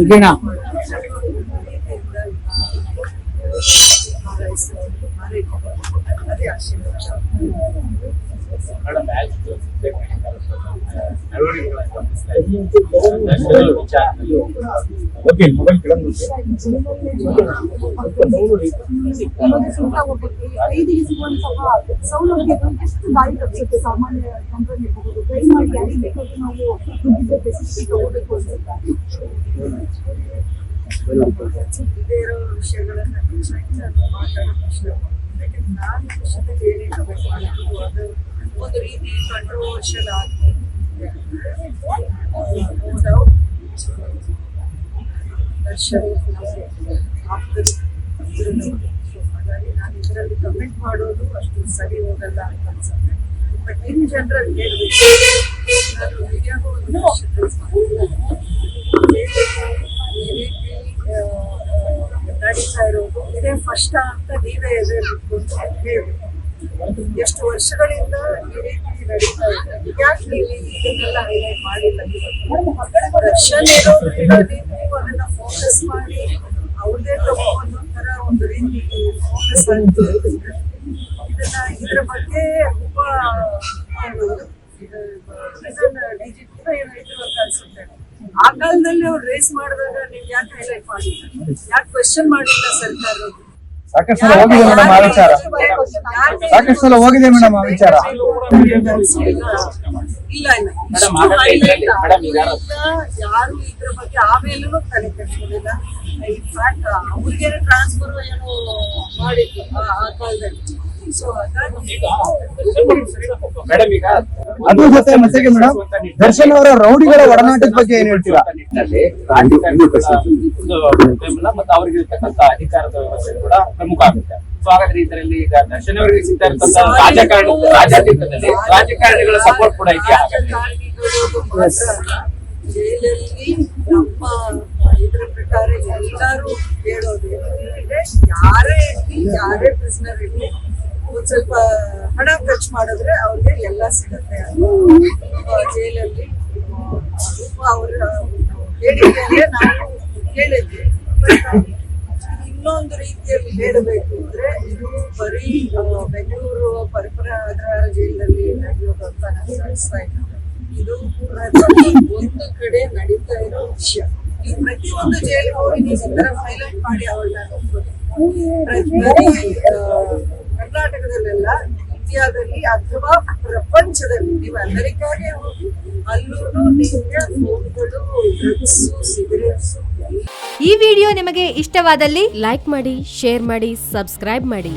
ఓకేనా ದೇವಸ್ಥಾನ. ಈಗೇನಾ ಅದೇ ಆಶೀರ್ವಾದ ಓಕೆ ಮೊಬೈಲ್ ಎಷ್ಟು ಸಾಮಾನ್ಯ ಕಂಪನಿ ಟ್ರೈ ಮಾಡಿ ನಾವು ದುಡ್ಡಿದ್ದ ಫೆಸಿಲಿಟಿ ಇದೇ ನಾನು ನಾನು ವಿಷಯದಲ್ಲಿ ಏನೇ ಒಂದು ರೀತಿ ಕಂಟ್ರೋವರ್ಷಿಯಲ್ ಆಗಿ ದರ್ಶನ್ ಹಾಗಾಗಿ ನಾನು ಇದರಲ್ಲಿ ಕಮೆಂಟ್ ಮಾಡೋದು ಅಷ್ಟು ಸರಿ ಹೋಗಲ್ಲ ಅಂತ ಅನ್ಸುತ್ತೆ ಬಟ್ ಇನ್ ಜನರಲ್ ಹೇಳ್ಬೇಕು ನಾನು ವಿಡಿಯೋಗೂ ಒಂದು ವಿಷಯ ಈ ರೀತಿ ಆ, ಆ, ನಡೀತಾ ಇರೋದು. ಇದೇ ಫಸ್ಟ್ ಅಂತ ನೀವೇ ಎದುರು ನಿಂತ್ಕೊಂಡು ಎಷ್ಟು ವರ್ಷಗಳಿಂದ ಈ ರೀತಿ ನಡೀತಾ ಇದೆ. ಯಾಕೆ ನೀವು ಇದನ್ನೆಲ್ಲ ಹೈಲೈಟ್ ಮಾಡಿಲ್ಲ? ದರ್ಶನ್ ಇರೋದ್ರಿಂದ ನೀವು ಅದನ್ನ ಫೋಕಸ್ ಮಾಡಿ, ಅವ್ರದೇ ತಗೋ ಅನ್ನೋ ಒಂದು ರೀತಿ ಫೋಕಸ್ ಆಗ್ತದೆ ಇದನ್ನ ಇದ್ರ ಬಗ್ಗೆ ತುಂಬಾ ಡಿಜಿಟಲ್ ಹೇಳಿದ್ರು ಅಂತ ಅನ್ಸುತ್ತೆ. ಆ ಕಾಲದಲ್ಲಿ ಅವ್ರು ರೇಸ್ ಮಾಡಿದಾಗ ನೀವು ಯಾಕೆ ಹೈಲೈಟ್ ಮಾಡಿಲ್ಲ? ಯಾಕೆ ಕ್ವಶನ್ ಮಾಡಿಲ್ಲ ಸರ್ಕಾರ? ಸಾಕಷ್ಟು ಸಲ ಹೋಗಿದೆ ಮೇಡಮ್ ಆ ವಿಚಾರ. ಸಾಕಷ್ಟು ಸಲ ಹೋಗಿದೆ ಮೇಡಮ್ ಆ ವಿಚಾರ. ಇಲ್ಲ ಇಲ್ಲ. ಯಾರು ಇದ್ರ ಬಗ್ಗೆ ಆಮೇಲೂ ತಲೆ ಕೆಡಿಸ್ಕೊಂಡಿಲ್ಲ ಇನ್ಫ್ಯಾಕ್ಟ್ ಅವ್ರಿಗೆ ಟ್ರಾನ್ಸ್ಫರ್ ಏನೋ ಮಾಡಿದ್ರು ಆ- ಆ ಕಾಲದಲ್ಲಿ. ಅದ್ರ ಜೊತೆ ಮತ್ತೆಗೆ ಮೇಡಮ್, ದರ್ಶನ್ ಅವರ ರೌಡಿಗಳ ಒಡನಾಟದ ಬಗ್ಗೆ ಏನ್ ಹೇಳ್ತೀರಾ? ಮತ್ತು ಅಧಿಕಾರದ ವ್ಯವಸ್ಥೆ ಕೂಡ ಪ್ರಮುಖ ಆಗುತ್ತೆ ಸೊ ಇದರಲ್ಲಿ ಈಗ ದರ್ಶನ್ ಅವರಿಗೆ ಸಿಗ್ತಾ ಇರ್ತಕ್ಕಂಥ ರಾಜಕಾರಣ ರಾಜಕೀಯದಲ್ಲಿ ರಾಜಕಾರಣಿಗಳ ಸಪೋರ್ಟ್ ಕೂಡ ಇದೆಯಾ ಜೈಲಲ್ಲಿ ಪ್ರಕಾರ ಎಲ್ಲರೂ ಹೇಳೋದು ಯಾರೇ ಯಾರೇ ಸ್ವಲ್ಪ ಹಣ ಖರ್ಚು ಮಾಡಿದ್ರೆ ಅವ್ರಿಗೆ ಎಲ್ಲ ಸಿಗುತ್ತೆ ಜೈಲಲ್ಲಿ. ಅವರ ಹೇಳಿಕೆಯಲ್ಲೇ ನಾವು But ಇನ್ನೊಂದು ರೀತಿಯಲ್ಲಿ ಹೇಳಬೇಕು ಅಂದ್ರೆ ಇದು ಬರೀ ಬೆಂಗಳೂರು ಪರಿಪರ ಅಗ್ರಹಾರ ಜೈಲಿನಲ್ಲಿ ನಡೆಯೋದಂತ ನನಗೆ ಅನಿಸ್ತಾ ಇಲ್ಲ ಇದು ಒಂದು ಕಡೆ ನಡೀತಾ ಇರೋ ವಿಷಯ. ಈ ಪ್ರತಿಯೊಂದು ಜೈಲಿಗೆ ಹೋಗಿ ಈ ಹೈಲೈಟ್ ಮಾಡಿ ಅವಳನ್ನ ಪ್ರತಿ ಕರ್ನಾಟಕದಲ್ಲೆಲ್ಲ ಇಂಡಿಯಾದಲ್ಲಿ ಅಥವಾ ಪ್ರಪಂಚದಲ್ಲಿ, ನೀವು ಅಮೆರಿಕಾಗೆ ಹೋಗಿ ಅಲ್ಲೂ ನಿಮಗೆ ಫೋನ್ಗಳು ಡ್ರಗ್ಸ್ ಈ ವಿಡಿಯೋ ನಿಮಗೆ ಇಷ್ಟವಾದಲ್ಲಿ ಲೈಕ್ ಮಾಡಿ, ಶೇರ್ ಮಾಡಿ, ಸಬ್ಸ್ಕ್ರೈಬ್ ಮಾಡಿ.